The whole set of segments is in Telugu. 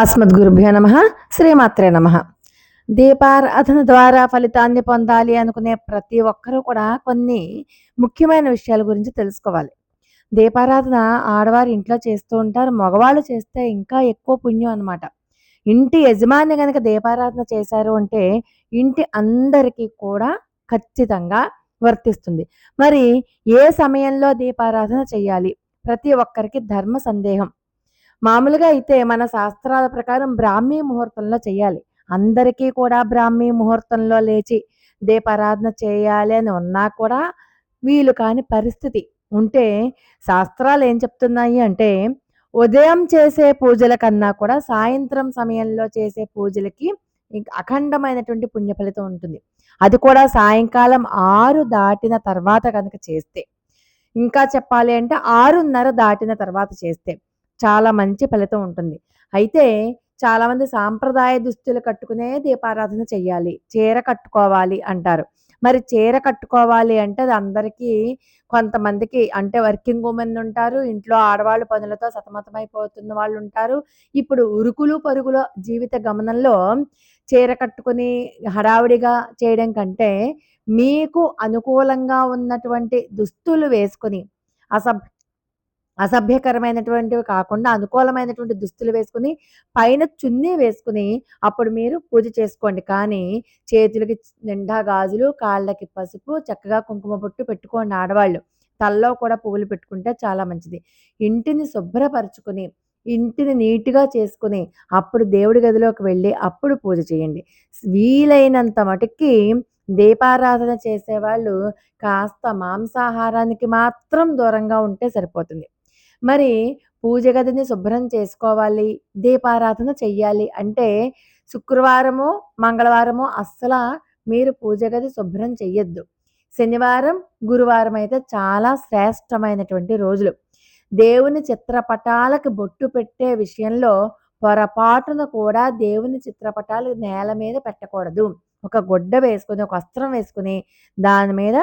అస్మద్గురుభ్యో నమ శ్రీమాత్రే నమ దీపారాధన ద్వారా ఫలితాన్ని పొందాలి అనుకునే ప్రతి ఒక్కరూ కూడా కొన్ని ముఖ్యమైన విషయాల గురించి తెలుసుకోవాలి. దీపారాధన ఆడవారు ఇంట్లో చేస్తూ ఉంటారు మగవాళ్ళు చేస్తే ఇంకా ఎక్కువ పుణ్యం అనమాట ఇంటి యజమాని కనుక దీపారాధన చేశారు అంటే ఇంటి అందరికీ కూడా ఖచ్చితంగా వర్తిస్తుంది. మరి ఏ సమయంలో దీపారాధన చేయాలి? ప్రతి ఒక్కరికి ధర్మ సందేహం. మామూలుగా అయితే మన శాస్త్రాల ప్రకారం బ్రాహ్మీ ముహూర్తంలో చేయాలి. అందరికీ కూడా బ్రాహ్మీ ముహూర్తంలో లేచి దీపారాధన చేయాలి అని ఉన్నా కూడా వీలు కాని పరిస్థితి. ఉంటే శాస్త్రాలు ఏం చెప్తున్నాయి అంటే ఉదయం చేసే పూజల కన్నా కూడా సాయంత్రం సమయంలో చేసే పూజలకి అఖండమైనటువంటి పుణ్య ఫలితం ఉంటుంది. అది కూడా సాయంకాలం ఆరు దాటిన తర్వాత కనుక చేస్తే. ఇంకా చెప్పాలి అంటే ఆరున్నర దాటిన తర్వాత చేస్తే. చాలా మంచి ఫలితం ఉంటుంది. అయితే చాలామంది సాంప్రదాయ దుస్తులు కట్టుకునే దీపారాధన చెయ్యాలి. చీర కట్టుకోవాలి అంటారు. మరి చీర కట్టుకోవాలి అంటే అది అందరికీ కొంతమందికి అంటే వర్కింగ్ ఉమెన్ ఉంటారు. ఇంట్లో ఆడవాళ్ళు పనులతో సతమతమైపోతున్న వాళ్ళు ఉంటారు. ఇప్పుడు ఉరుకులు పరుగుల జీవిత గమనంలో చీర కట్టుకుని హడావిడిగా చేయడం కంటే మీకు అనుకూలంగా ఉన్నటువంటి దుస్తులు వేసుకొని అసభ్య అసభ్యకరమైనటువంటివి కాకుండా అనుకూలమైనటువంటి దుస్తులు వేసుకుని పైన చున్నీ వేసుకుని అప్పుడు మీరు పూజ చేసుకోండి. కానీ చేతులకి నిండా గాజులు కాళ్ళకి పసుపు చక్కగా కుంకుమ బొట్టు పెట్టుకోండి ఆడవాళ్ళు. తల్లో కూడా పువ్వులు పెట్టుకుంటే చాలా మంచిది. ఇంటిని శుభ్రపరచుకుని ఇంటిని నీట్గా చేసుకుని అప్పుడు దేవుడి గదిలోకి వెళ్ళి అప్పుడు పూజ చేయండి. వీలైనంత మటుకి దీపారాధన చేసేవాళ్ళు కాస్త మాంసాహారానికి మాత్రం దూరంగా ఉంటే సరిపోతుంది. మరి పూజ గదిని శుభ్రం చేసుకోవాలి దీపారాధన చెయ్యాలి అంటే శుక్రవారము మంగళవారము అస్సలు మీరు పూజ గది శుభ్రం చెయ్యొద్దు. శనివారం గురువారం అయితే చాలా శ్రేష్టమైనటువంటి రోజులు. దేవుని చిత్రపటాలకు బొట్టు పెట్టే విషయంలో పొరపాటున కూడా దేవుని చిత్రపటాలు నేల మీద పెట్టకూడదు. ఒక గుడ్డ వేసుకుని ఒక వస్త్రం వేసుకుని దాని మీద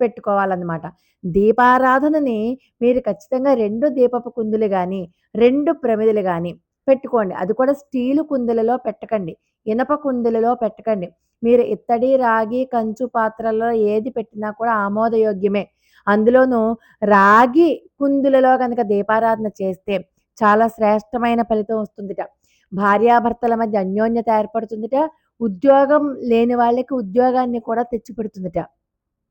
పెట్టుకోవాలన్నమాట. దీపారాధనని మీరు ఖచ్చితంగా రెండు దీపపు కుందులు కానీ రెండు ప్రమిదలు కానీ పెట్టుకోండి. అది కూడా స్టీలు కుందులలో పెట్టకండి. ఇనప కుందులలో పెట్టకండి. మీరు ఇత్తడి రాగి కంచు పాత్రలలో ఏది పెట్టినా కూడా ఆమోదయోగ్యమే. అందులోనూ రాగి కుందులలో కనుక దీపారాధన చేస్తే చాలా శ్రేష్టమైన ఫలితం వస్తుందిట. భార్యాభర్తల మధ్య అన్యోన్యత ఏర్పడుతుందిట. ఉద్యోగం లేని వాళ్ళకి ఉద్యోగాన్ని కూడా తెచ్చిపెడుతుందిట.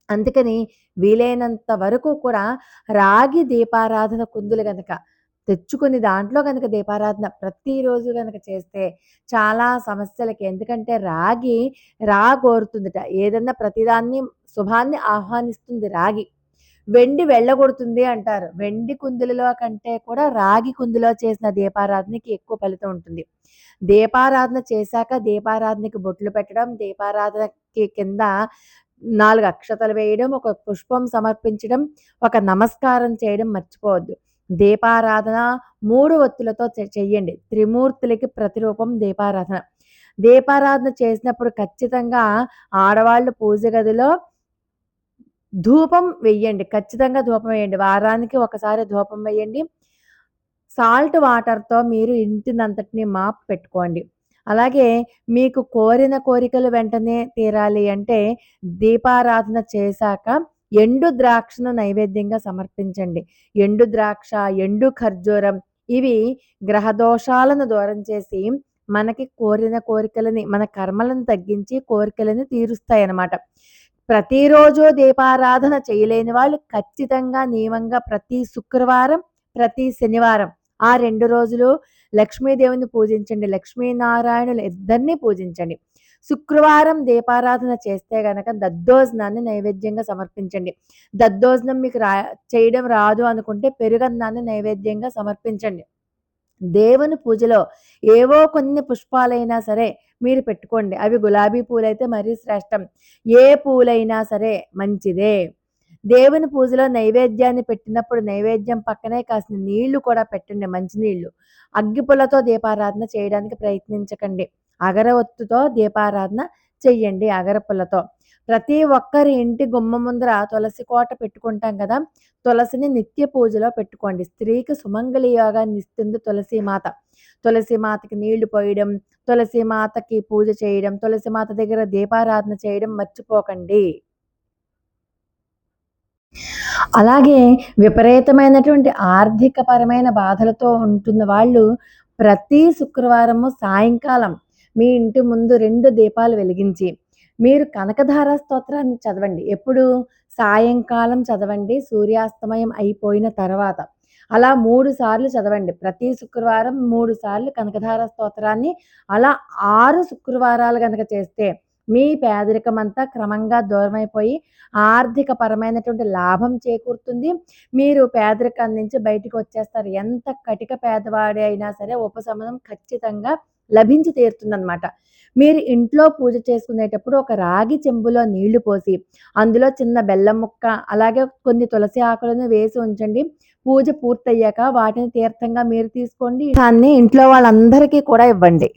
అందుకని వీలైనంత వరకు కూడా రాగి దీపారాధన కుందులు కనుక తెచ్చుకుని దాంట్లో కనుక దీపారాధన ప్రతిరోజు కనుక చేస్తే చాలా సమస్యలకి. ఎందుకంటే రాగి రాగోరుతుందిట. ఏదన్నా ప్రతిదాన్ని శుభాన్ని ఆహ్వానిస్తుంది రాగి. వెండి వెళ్ళగొడుతుంది అంటారు. వెండి కుందులలో కంటే కూడా రాగి కుందులో చేసిన దీపారాధనకి ఎక్కువ ఫలితం ఉంటుంది. దీపారాధన చేశాక దీపారాధనకి బొట్లు పెట్టడం దీపారాధనకి కింద నాలుగు అక్షతలు వేయడం ఒక పుష్పం సమర్పించడం ఒక నమస్కారం చేయడం మర్చిపోవద్దు. దీపారాధన మూడు ఒత్తులతో చె- చెయ్యండి. త్రిమూర్తులకి ప్రతిరూపం దీపారాధన. దీపారాధన చేసినప్పుడు ఖచ్చితంగా ఆడవాళ్ళు పూజ గదిలో ధూపం వెయ్యండి. ఖచ్చితంగా ధూపం వేయండి వారానికి ఒకసారి ధూపం వేయండి సాల్ట్ వాటర్తో మీరు ఇంటినంతటిని మాప్ పెట్టుకోండి. అలాగే మీకు కోరిన కోరికలు వెంటనే తీరాలి అంటే దీపారాధన చేశాక ఎండు ద్రాక్షను నైవేద్యంగా సమర్పించండి. ఎండు ద్రాక్ష ఎండు ఖర్జూరం ఇవి గ్రహదోషాలను దూరం చేసి మనకి కోరిన కోరికలని మన కర్మలను తగ్గించి కోరికలను తీరుస్తాయి అన్నమాట ప్రతిరోజు దీపారాధన చేయలేని వాళ్ళు ఖచ్చితంగా నియమంగా ప్రతి శుక్రవారం ప్రతి శనివారం ఆ రెండు రోజులు లక్ష్మీదేవిని పూజించండి లక్ష్మీనారాయణులు ఇద్దరిని పూజించండి. శుక్రవారం దీపారాధన చేస్తే గనక దద్దోజనాన్ని నైవేద్యంగా సమర్పించండి. దద్దోజనం మీకు రా చేయడం రాదు అనుకుంటే పెరుగన్నాన్ని నైవేద్యంగా సమర్పించండి. దేవుని పూజలో ఏవో కొన్ని పుష్పాలైనా సరే మీరు పెట్టుకోండి. అవి గులాబీ పూలైతే మరీ శ్రేష్టం. ఏ పూలైనా సరే మంచిదే. దేవుని పూజలో నైవేద్యాన్ని పెట్టినప్పుడు నైవేద్యం పక్కనే కాసిన నీళ్ళు కూడా పెట్టండి మంచినీళ్ళు అగ్గిపుల్లతో దీపారాధన చేయడానికి ప్రయత్నించకండి అగరవత్తుతో దీపారాధన చెయ్యండి అగరపుల్లతో ప్రతి ఒక్కరి ఇంటి గుమ్మ ముందర తులసి కోట పెట్టుకుంటాం కదా! తులసిని నిత్య పూజలో పెట్టుకోండి. స్త్రీకి సుమంగళి యోగాన్ని ఇస్తుంది తులసి మాత. తులసి మాతకి నీళ్ళు పోయడం, తులసి మాతకి పూజ చేయడం, తులసి మాత దగ్గర దీపారాధన చేయడం మర్చిపోకండి. అలాగే విపరీతమైనటువంటి ఆర్థికపరమైన బాధలతో ఉంటున్న వాళ్ళు ప్రతి శుక్రవారము సాయంకాలం మీ ఇంటి ముందు రెండు దీపాలు వెలిగించి, మీరు కనకధార స్తోత్రాన్ని చదవండి. ఎప్పుడు? సాయంకాలం చదవండి సూర్యాస్తమయం అయిపోయిన తర్వాత. అలా మూడు సార్లు చదవండి. ప్రతి శుక్రవారం మూడు సార్లు కనకధార స్తోత్రాన్ని అలా ఆరు శుక్రవారాలు కనుక చేస్తే మీ పేదరికమంతా క్రమంగా దూరమైపోయి ఆర్థికపరమైనటువంటి లాభం చేకూరుతుంది. మీరు పేదరికం నుంచి బయటికొచ్చేస్తారు. ఎంత కటిక పేదవాడి అయినా సరే ఉపశమనం ఖచ్చితంగా లభించి తీరుతుందనమాట. మీరు ఇంట్లో పూజ చేసుకునేటప్పుడు ఒక రాగి చెంబులో నీళ్ళు పోసి, అందులో చిన్న బెల్లం ముక్క, అలాగే కొన్ని తులసి ఆకులను వేసి ఉంచండి. పూజ పూర్తయ్యాక వాటిని తీర్థంగా మీరు తీసుకోండి. దాన్ని ఇంట్లో వాళ్ళందరికీ కూడా ఇవ్వండి.